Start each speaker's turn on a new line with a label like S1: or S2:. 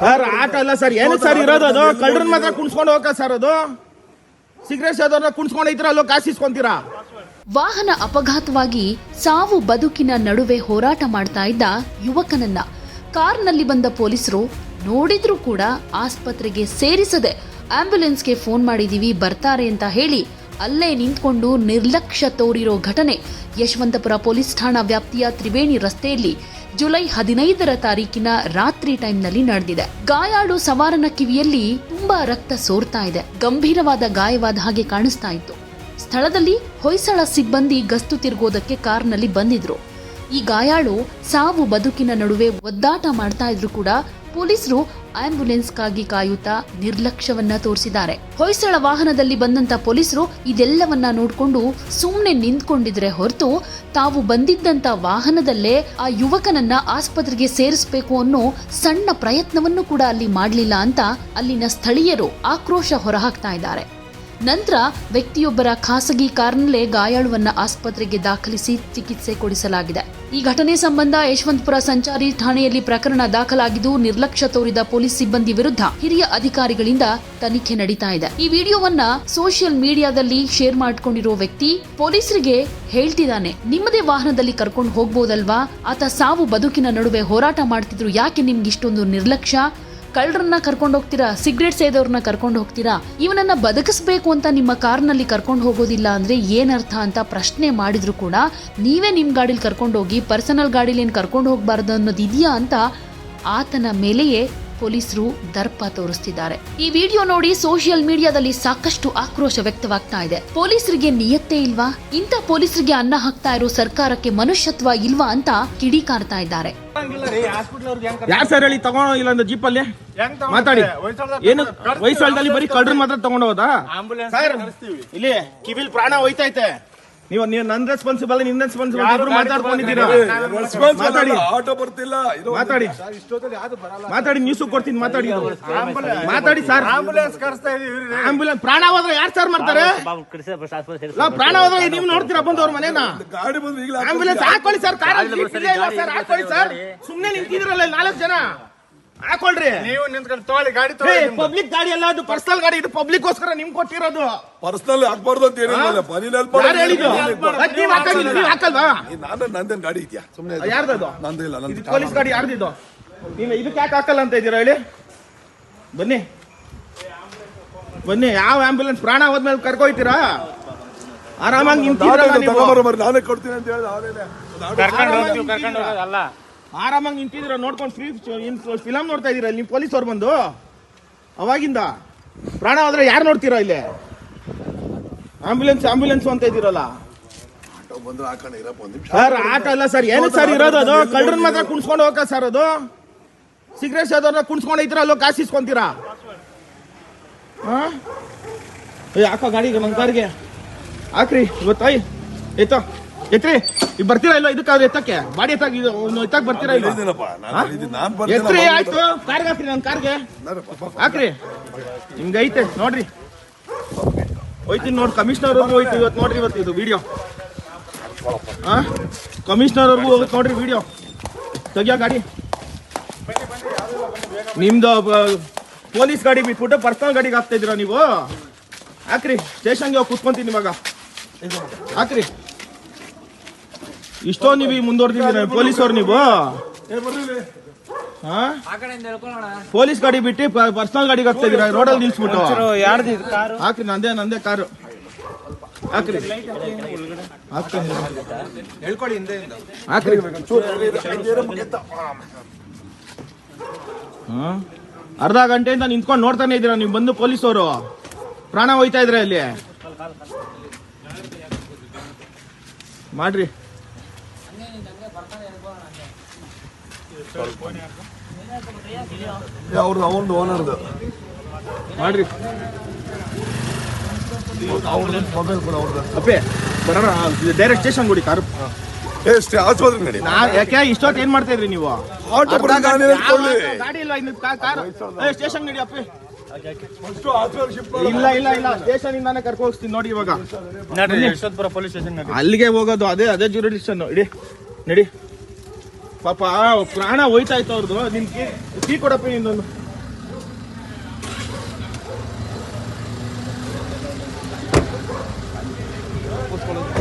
S1: Sir ಆಟ ಅಲ್ಲ sir. ಏನು ಸರ್ ಇರೋದು ಅದು? ಕಳ್ಳರನ್ನ ಮಾತ್ರ ಕುಣಿಸ್ಕೊಂಡು ಹೋಗ ಸರ್ ಅದು? ಸಿಗರೇಟ್ ಸೇದೋರ್ನ ಕುಣಿಸ್ಕೊಂಡು ಇಸ್ಕೊಂತೀರಾ
S2: ವಾಹನ ಅಪಘಾತವಾಗಿ ಸಾವು ಬದುಕಿನ ನಡುವೆ ಹೋರಾಟ ಮಾಡ್ತಾ ಇದ್ದ ಯುವಕನನ್ನ ಕಾರ್ನಲ್ಲಿ ಬಂದ ಪೊಲೀಸರು ನೋಡಿದ್ರೂ ಕೂಡ ಆಸ್ಪತ್ರೆಗೆ ಸೇರಿಸದೆ ಆಂಬ್ಯುಲೆನ್ಸ್ಗೆ ಫೋನ್ ಮಾಡಿದೀವಿ, ಬರ್ತಾರೆ ಅಂತ ಹೇಳಿ ಅಲ್ಲೇ ನಿಂತ್ಕೊಂಡು ನಿರ್ಲಕ್ಷ್ಯ ತೋರಿರೋ ಘಟನೆ. ಯಶವಂತಪುರ ಪೊಲೀಸ್ ಠಾಣಾ ವ್ಯಾಪ್ತಿಯ ತ್ರಿವೇಣಿ ರಸ್ತೆಯಲ್ಲಿ ಜುಲೈ ಹದಿನೈದರ ತಾರೀಕಿನ ರಾತ್ರಿ ಟೈಮ್ನಲ್ಲಿ ನಡೆದಿದೆ. ಗಾಯಾಳು ಸವಾರನ ಕಿವಿಯಲ್ಲಿ ತುಂಬಾ ರಕ್ತ ಸೋರ್ತಾ ಇದೆ. ಗಂಭೀರವಾದ ಗಾಯವಾದ ಹಾಗೆ ಕಾಣಿಸ್ತಾ ಇತ್ತು. ಸ್ಥಳದಲ್ಲಿ ಹೊಯ್ಸಳ ಸಿಬ್ಬಂದಿ ಗಸ್ತು ತಿರುಗೋದಕ್ಕೆ ಕಾರ್ನಲ್ಲಿ ಬಂದಿದ್ರು. ಈ ಗಾಯಾಳು ಸಾವು ಬದುಕಿನ ನಡುವೆ ಒದ್ದಾಟ ಮಾಡ್ತಾ ಇದ್ರು ಕೂಡ ಪೊಲೀಸರು ಆಂಬ್ಯುಲೆನ್ಸ್ಗಾಗಿ ಕಾಯುತ್ತಾ ನಿರ್ಲಕ್ಷ್ಯವನ್ನ ತೋರಿಸಿದ್ದಾರೆ. ಹೊಯ್ಸಳ ವಾಹನದಲ್ಲಿ ಬಂದಂತ ಪೊಲೀಸರು ಇದೆಲ್ಲವನ್ನ ನೋಡಿಕೊಂಡು ಸುಮ್ಮನೆ ನಿಂತ್ಕೊಂಡಿದ್ರೆ ಹೊರತು ತಾವು ಬಂದಿದ್ದಂತ ವಾಹನದಲ್ಲೇ ಆ ಯುವಕನನ್ನ ಆಸ್ಪತ್ರೆಗೆ ಸೇರಿಸಬೇಕು ಅನ್ನೋ ಸಣ್ಣ ಪ್ರಯತ್ನವನ್ನು ಕೂಡ ಅಲ್ಲಿ ಮಾಡಲಿಲ್ಲ ಅಂತ ಅಲ್ಲಿನ ಸ್ಥಳೀಯರು ಆಕ್ರೋಶ ಹೊರಹಾಕ್ತಾ ಇದ್ದಾರೆ. ನಂತರ ವ್ಯಕ್ತಿಯೊಬ್ಬರ ಖಾಸಗಿ ಕಾರ್ನಲ್ಲೇ ಗಾಯಾಳುವನ್ನ ಆಸ್ಪತ್ರೆಗೆ ದಾಖಲಿಸಿ ಚಿಕಿತ್ಸೆ ಕೊಡಿಸಲಾಗಿದೆ. ಈ ಘಟನೆ ಸಂಬಂಧ ಯಶವಂತಪುರ ಸಂಚಾರಿ ಠಾಣೆಯಲ್ಲಿ ಪ್ರಕರಣ ದಾಖಲಾಗಿದ್ದು ನಿರ್ಲಕ್ಷ್ಯ ತೋರಿದ ಪೊಲೀಸ್ ಸಿಬ್ಬಂದಿ ವಿರುದ್ಧ ಹಿರಿಯ ಅಧಿಕಾರಿಗಳಿಂದ ತನಿಖೆ ನಡೀತಾ ಇದೆ. ಈ ವಿಡಿಯೋವನ್ನ ಸೋಷಿಯಲ್ ಮೀಡಿಯಾದಲ್ಲಿ ಶೇರ್ ಮಾಡ್ಕೊಂಡಿರೋ ವ್ಯಕ್ತಿ ಪೊಲೀಸರಿಗೆ ಹೇಳ್ತಿದ್ದಾನೆ, ನಿಮ್ಮದೇ ವಾಹನದಲ್ಲಿ ಕರ್ಕೊಂಡು ಹೋಗ್ಬೋದಲ್ವಾ? ಆತ ಸಾವು ಬದುಕಿನ ನಡುವೆ ಹೋರಾಟ ಮಾಡ್ತಿದ್ರು, ಯಾಕೆ ನಿಮ್ಗೆ ಇಷ್ಟೊಂದು ನಿರ್ಲಕ್ಷ್ಯ? ಕಳ್ಳರನ್ನ ಕರ್ಕೊಂಡು ಹೋಗ್ತೀರಾ? ಸಿಗರೇಟ್ ಸೇದವ್ರನ್ನ ಕರ್ಕೊಂಡು ಹೋಗ್ತೀರಾ? ಇವನನ್ನ ಬದುಕಿಸ್ಬೇಕು ಅಂತ ನಿಮ್ಮ ಕಾರ್ನಲ್ಲಿ ಕರ್ಕೊಂಡು ಹೋಗೋದಿಲ್ಲ ಅಂದ್ರೆ ಏನರ್ಥ ಅಂತ ಪ್ರಶ್ನೆ ಮಾಡಿದ್ರು ಕೂಡ ನೀವೇ ನಿಮ್ಮ ಗಾಡಿಲಿ ಕರ್ಕೊಂಡು ಹೋಗಿ ಪರ್ಸನಲ್ ಗಾಡಿಲಿ ಏನ್ ಕರ್ಕೊಂಡು ಹೋಗಬಾರ್ದು ಅನ್ನೋದು ಇದೆಯಾ ಅಂತ ಆತನ ಮೇಲೆಯೇ ಪೊಲೀಸರು ದರ್ಪ ತೋರಿಸ್ತಿದ್ದಾರೆ. ಈ ವಿಡಿಯೋ ನೋಡಿ ಸೋಷಿಯಲ್ ಮೀಡಿಯಾದಲ್ಲಿ ಸಾಕಷ್ಟು ಆಕ್ರೋಶ ವ್ಯಕ್ತವಾಗ್ತಾ ಇದೆ. ಪೊಲೀಸರಿಗೆ ನಿಯತ್ತೇ ಇಲ್ವಾ? ಇಂಥ ಪೊಲೀಸರಿಗೆ ಅನ್ನ ಹಾಕ್ತಾ ಇರೋ ಸರ್ಕಾರಕ್ಕೆ ಮನುಷ್ಯತ್ವ ಇಲ್ವಾ ಅಂತ ಕಿಡಿಕಾರ್ತಾ ಇದ್ದಾರೆ.
S1: ಯಾರು ಸರ್ ಹೇಳಿ ತಗೊಂಡೋ ಇಲ್ಲ ಅಂದ್ರೆ ಅಲ್ಲಿ? ಮಾತಾಡಿ. ಏನು ವಯಸ್ಸಾಳದಲ್ಲಿ ಬರೀ ಕಳ್ಳರು ಮಾತ್ರ ತಗೊಂಡು ಹೋದ ಸರ್ ಇಲ್ಲಿ ಕಿವಿಲ್ ಪ್ರಾಣ ಹೋಯ್ತೈತೆ. ನೀವು ನೀವು ನನ್ ರೆಸ್ಪಾನ್ಸಿಬಲ್ ನಿನ್ ರೆಸ್ಪಾನ್ಸಿಬಲ್ ಇಬ್ರು ಮಾತಾಡ್ಕೊಂಡಿದ್ದೀರಾ? ಮಾತಾಡಿ.
S3: ಆಟೋ ಬರ್ತಿಲ್ಲ ಇದು
S1: ಮಾತಾಡಿ. ಮಾತಾಡಿ ನ್ಯೂಸ್ ಕೊಡ್ತೀನಿ ಮಾತಾಡಿ. ಮಾತಾಡಿ ಸರ್
S4: ಆಂಬುಲೆನ್ಸ್ ಕರೆಸ್ತಾ ಇದೀವಿ
S1: ಆಂಬುಲೆನ್ಸ್ ಪ್ರಾಣ ಹೋದ್ರೆ ಯಾರು ಸರ್ ಮಾಡ್ತಾರೆ? ಪ್ರಾಣ ಹೋದ್ರೆ ನೀವು ನೋಡ್ತೀರಾ ಬಂದು ಅವ್ರ ಮನೇನ?
S3: ಗಾಡಿ ಬಂದು ಈಗಲೇ
S1: ಆಂಬ್ಯುಲೆನ್ಸ್ ಹಾಕೊಳ್ಳಿ ಸರ್ ಕಾರ್ ಸರ್ ಹಾಕೊಳ್ಳಿ ಸರ್ ಸುಮ್ನೆ ನಿಂತಿದ್ರಲ್ಲ ನಾಲ್ಕು ಜನ. ಹಾಕೊಳ್ರಿ.
S4: ನೀವು ನಿಂತ್ಕೊಂಡು ತೋಳಿ ಗಾಡಿ
S1: ಪಬ್ಲಿಕ್ ಗಾಡಿ ಅಲ್ಲ ಅದು ಪರ್ಸನಲ್ ಗಾಡಿ ಇದು ಪಬ್ಲಿಕ್ ಗೋಸ್ಕರ ನಿಮ್ ಕೊಟ್ಟಿರೋದು.
S3: ಪರ್ಸನಲ್ ಹಾಕ್ಬಾರ್ದು ಅಂತ ಏನಿಲ್ಲ
S1: ನೀವ್ ಹಾಕಲ್ವಾ?
S3: ನಾನು ನಂದೇನ್ ಗಾಡಿ ಇದೆಯಾ? ಸುಮ್ಮನೆ
S1: ಯಾರ್ದು
S3: ನಂದು ಇಲ್ಲ
S1: ಇದು
S3: ನಂದು
S1: ಪೊಲೀಸ್ ಗಾಡಿ ಯಾರ್ದಿದ್ದು ನೀವು ಇದಕ್ಕೆ ಯಾಕೆ ಹಾಕಲ್ಲ ಅಂತ ಇದ್ದೀರಾ ಹೇಳಿ? ಬನ್ನಿ. ಬನ್ನಿ ಯಾವ ಆಂಬ್ಯುಲೆನ್ಸ್ ಪ್ರಾಣ ಹೋದ್ಮೇಲೆ ಕರ್ಕೊಯ್ತೀರಾ? ಆರಾಮಾಗಿ ನಿಂತಿದ್ರಲ್ಲ ನೀವು.
S3: ನಾನೇ ಕೊಡ್ತೀನಿ ಅಂತ ಹೇಳಿದ ಅವನೇನೆ
S4: ಕರ್ಕೊಂಡು ಹೋಗ್ತೀವಿ ಕರ್ಕೊಂಡು ಹೋಗೋದಲ್ಲ.
S1: ಆರಾಮಾಗಿ ನಿಂತಿದ್ರ ನೋಡ್ಕೊಂಡು ಫ್ರೀ ಫಿಲಮ್ ನೋಡ್ತಾ ಇದೀರ ನಿಮ್ ಪೊಲೀಸ್ ಅವ್ರು ಬಂದು? ಅವಾಗಿಂದ? ಪ್ರಾಣ ಆದ್ರೆ ಯಾರು ನೋಡ್ತೀರ ಇಲ್ಲಿ? ಆಂಬ್ಯುಲೆನ್ಸ್ ಆಂಬ್ಯುಲೆನ್ಸ್ ಅಂತ ಇದ್ದೀರಲ್ಲ? ಸರ್ ಆಟ ಅಲ್ಲ ಸರ್. ಏನು ಸರ್ ಇರೋದು ಅದು? ಕಳ್ಳರನ್ನ ಮಾತ್ರ ಕುಣ್ಸ್ಕೊಂಡು ಹೋಗ ಸರ್ ಅದು? ಸಿಗರೇಟ್ ಸೇದೋರ್ನ ಕುಣಿಸ್ಕೊಂಡು ಐತಿರಲ್ಲೋ ಕಾಸು ಇಸ್ಕೊಂತೀರಾ? ಹಾಂ? ಏ ಹಾಕೋ ಗಾಡಿಗೆ ನಮ್ಮ ಕಾರ್ಗೆ. ಹಾಕ್ರಿ ಇವತ್ತಾಯ್ ಎತ್ತೋ. ಎತ್ರಿ ಈಗ ಬರ್ತೀರಾ ಇಲ್ಲ ಇದಕ್ಕಾದ್ರೆ ಎತ್ತಕ್ಕೆ? ಬಾಡಿ ಎತ್ತಾಗ ಎತ್ತಾಗ ಬರ್ತೀರಾ ಇಲ್ಲ?
S3: ನಾನು ನಾನು
S1: ಎತ್ರಿ ಆಯ್ತು. ಕಾರ್ಗೆ ಹಾಕ್ರಿ ನನ್ನ ಕಾರ್ಗೆ. ಹಾಕ್ರಿ. ಹಿಂಗೈತೆ ನೋಡ್ರಿ. ಹೋಯ್ತೀನಿ ನೋಡಿ ಕಮಿಷನರ್ ಅವ್ರಿಗೂ ಹೋಯ್ತು ಇವತ್ತು ನೋಡ್ರಿ ಇವತ್ತು ಇದು ವಿಡಿಯೋ ಹಾ? ಕಮಿಷನರ್ ಅವ್ರಿಗೂ ಹೋಗುತ್ತೆ ನೋಡ್ರಿ ವಿಡಿಯೋ ತೆಗಿಯೋ ಗಾಡಿ. ನಿಮ್ದು ಪೊಲೀಸ್ ಗಾಡಿ ಬಿಟ್ಬಿಟ್ಟು ಪರ್ಸನಲ್ ಗಾಡಿಗೆ ಹಾಕ್ತಾ ಇದ್ದೀರಾ ನೀವು? ಹಾಕ್ರಿ ಸ್ಟೇಷನ್ಗೆ ಹೋಗಿ ಕೂತ್ಕೊಂತೀನಿ ಇವಾಗ. ಹಾಕ್ರಿ. ಇಷ್ಟೋ ನೀವು ಮುಂದುವರೆದಿದ್ದೀರ? ಪೊಲೀಸ್ ಅವ್ರು ನೀವು ಹಾ? ಪೊಲೀಸ್ ಗಾಡಿ ಬಿಟ್ಟು ಪರ್ಸನಲ್ ಗಾಡಿಗೆ ಹಾಕ್ತಾ ರೋಡ್ ರೋಡಲ್ಲಿ ನಿಲ್ಸ್ಬಿಟ್ಟು?
S4: ಯಾರ್ದು ಇದು ಕಾರು?
S1: ಹಾಕ್ರಿ ನಂದೇ ನಂದೇ ಕಾರು. ಹಾಕ್ರಿ. ಹಾಕ್ತೀನಿ ಹಾಕ್ರಿ. ಹಾ? ಅರ್ಧ ಗಂಟೆಯಿಂದ ನಿಂತ್ಕೊಂಡು ನೋಡ್ತಾನೆ ಇದ್ದೀರಾ ನೀವು ಬಂದು ಪೊಲೀಸವರು? ಪ್ರಾಣ ಹೋಯ್ತಾ ಇದ್ರೆ ಅಲ್ಲಿ ಮಾಡ್ರಿ.
S3: ಅವ್ರದ್ದು ಅವನದು ಓನರ್ದು
S1: ಮಾಡ್ರಿ.
S3: ಅವ್ರದ್ದು ಮೊಬೈಲ್ ಕೂಡ ಅವ್ರದ್ದು
S1: ಅಪ್ಪೆ ಬರೋಣ ಡೈರೆಕ್ಟ್ ಸ್ಟೇಷನ್ ಕೊಡಿ ಕಾರು
S3: ಸ್ಟೇ ಆಸ್ಪತ್ರೆ ನಡಿ
S1: ಯಾಕೆ ಇಷ್ಟೊತ್ತು ಏನ್ ಮಾಡ್ತಾ ಇದ್ರಿ ನೀವು?
S3: ಆಟೋ
S1: ಗಾಡಿ ಇಲ್ಲ ಇನ್ನು ಕಾರು ಸ್ಟೇಷನ್ ನಡಿ ಅಪ್ಪಿ. ಇಲ್ಲ ಇಲ್ಲ ಇಲ್ಲ. ಸ್ಟೇಷನ್ ಇಂದಾನೆ ಕರ್ಕೊ ಹೋಗ್ತೀನಿ ನೋಡಿ ಇವಾಗ. ಅಲ್ಲಿಗೆ ಹೋಗೋದು ಅದೇ ಅದೇ ಜೂರಿಡಿಕ್ಷನ್ ಇಡಿ ನಡಿ. ಪಾಪ ಪ್ರಾಣ ಹೋಯ್ತಾ ಇತ್ತು ಅವ್ರದ್ದು ನಿನ್ ಟೀ ಕೊಡಪ್ಪ ನಿಂದೊಂದು.
S3: ಕೂತ್ಕೊಳ್ಳೋದು.